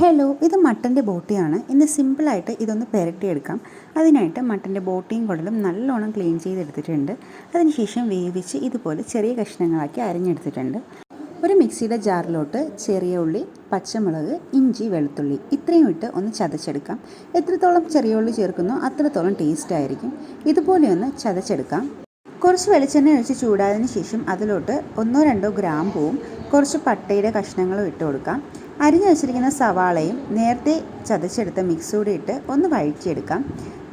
Hello ഇത് മട്ടന്റെ ബോട്ടിയാണ്. ഇന്ന് സിമ്പിളായിട്ട് ഇതൊന്ന് പുരട്ടിയെടുക്കാം. അതിനായിട്ട് മട്ടന്റെ ബോട്ടിയും കുടലും നല്ലോണം ക്ലീൻ ചെയ്തെടുത്തിട്ടുണ്ട്. അതിനുശേഷം വേവിച്ച് ഇതുപോലെ ചെറിയ കഷ്ണങ്ങളാക്കി അരിഞ്ഞെടുത്തിട്ടുണ്ട്. ഒരു മിക്സിയുടെ ജാറിലോട്ട് ചെറിയ ഉള്ളി പച്ചമുളക് ഇഞ്ചി വെളുത്തുള്ളി ഇത്രയും ഇട്ട് ഒന്ന് ചതച്ചെടുക്കാം. എത്രത്തോളം ചെറിയ ഉള്ളി ചേർക്കുന്നോ അത്രത്തോളം ടേസ്റ്റ് ആയിരിക്കും. ഇതുപോലെ ഒന്ന് ചതച്ചെടുക്കാം. കുറച്ച് വെളിച്ചെണ്ണ ഒഴിച്ച് ചൂടായതിനു ശേഷം അതിലോട്ട് ഒന്നോ രണ്ടോ ഗ്രാമ്പൂവും കുറച്ച് പട്ടയുടെ കഷ്ണങ്ങളും ഇട്ട് കൊടുക്കാം. അരിഞ്ഞു വെച്ചിരിക്കുന്ന സവാളയും നേരത്തെ ചതച്ചെടുത്ത മിക്സ് കൂടി ഇട്ട് ഒന്ന് വഴറ്റിയെടുക്കാം.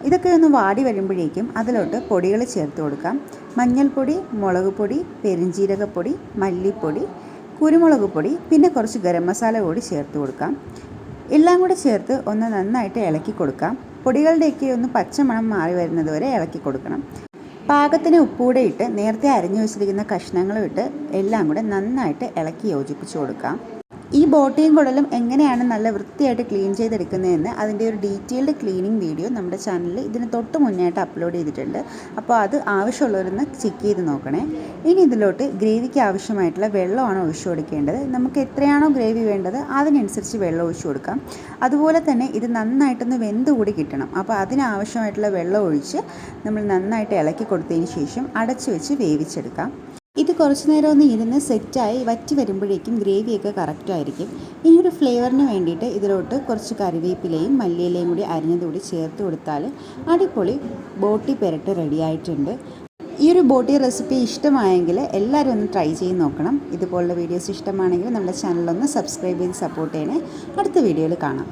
ഇതൊക്കെ ഒന്ന് വാടി വരുമ്പോഴേക്കും അതിലോട്ട് പൊടികൾ ചേർത്ത് കൊടുക്കാം. മഞ്ഞൾപ്പൊടി മുളക് പൊടി പെരിഞ്ജീരകപ്പൊടി മല്ലിപ്പൊടി കുരുമുളക് പൊടി പിന്നെ കുറച്ച് ഗരം മസാല കൂടി ചേർത്ത് കൊടുക്കാം. എല്ലാം കൂടി ചേർത്ത് ഒന്ന് നന്നായിട്ട് ഇളക്കി കൊടുക്കാം. പൊടികളുടെയൊക്കെ ഒന്ന് പച്ചമണം മാറി വരുന്നത് വരെ ഇളക്കി കൊടുക്കണം. പാകത്തിന് ഉപ്പൂടെ ഇട്ട് നേരത്തെ അരിഞ്ഞു വെച്ചിരിക്കുന്ന കഷ്ണങ്ങളും ഇട്ട് എല്ലാം കൂടെ നന്നായിട്ട് ഇളക്കി യോജിപ്പിച്ച് കൊടുക്കാം. ഈ ബോട്ടിയും കുടലും എങ്ങനെയാണ് നല്ല വൃത്തിയായിട്ട് ക്ലീൻ ചെയ്തെടുക്കുന്നതെന്ന് അതിന്റെ ഒരു ഡീറ്റെയിൽഡ് ക്ലീനിങ് വീഡിയോ നമ്മുടെ ചാനലിൽ ഇതിന് തൊട്ട് മുന്നേയായിട്ട് അപ്ലോഡ് ചെയ്തിട്ടുണ്ട്. അപ്പോൾ അത് ആവശ്യമുള്ളവരൊന്ന് ചെക്ക് ചെയ്ത് നോക്കണേ. ഇനി ഇതിലോട്ട് ഗ്രേവിക്ക് ആവശ്യമായിട്ടുള്ള വെള്ളമാണ് ഒഴിച്ചു കൊടുക്കേണ്ടത്. നമുക്ക് എത്രയാണോ ഗ്രേവി വേണ്ടത് അതിനനുസരിച്ച് വെള്ളം ഒഴിച്ചു കൊടുക്കാം. അതുപോലെ തന്നെ ഇത് നന്നായിട്ടൊന്ന് വെന്ത് കൂടി കിട്ടണം. അപ്പോൾ അതിനാവശ്യമായിട്ടുള്ള വെള്ളം ഒഴിച്ച് നമ്മൾ നന്നായിട്ട് ഇളക്കി കൊടുത്തതിന് ശേഷം അടച്ചു വെച്ച് വേവിച്ചെടുക്കാം. കുറച്ച് നേരം ഒന്ന് ഇരുന്ന് സെറ്റായി വറ്റി വരുമ്പോഴേക്കും ഗ്രേവിയൊക്കെ കറക്റ്റായിരിക്കും ഈ ഒരു ഫ്ലേവറിന് വേണ്ടിയിട്ട് ഇതിലോട്ട് കുറച്ച് കറിവേപ്പിലയും മല്ലിയിലയും കൂടി അരിഞ്ഞതുകൂടി ചേർത്ത് കൊടുത്താൽ അടിപൊളി ബോട്ടി പെരട്ട് റെഡിയായിട്ടുണ്ട് ഈ ഒരു ബോട്ടി റെസിപ്പി ഇഷ്ടമായെങ്കിൽ എല്ലാവരും ഒന്ന് ട്രൈ ചെയ്ത് നോക്കണം. ഇതുപോലുള്ള വീഡിയോസ് ഇഷ്ടമാണെങ്കിൽ നമ്മുടെ ചാനലൊന്ന് സബ്സ്ക്രൈബ് ചെയ്ത് സപ്പോർട്ട് ചെയ്യണേ. അടുത്ത വീഡിയോയിൽ കാണാം.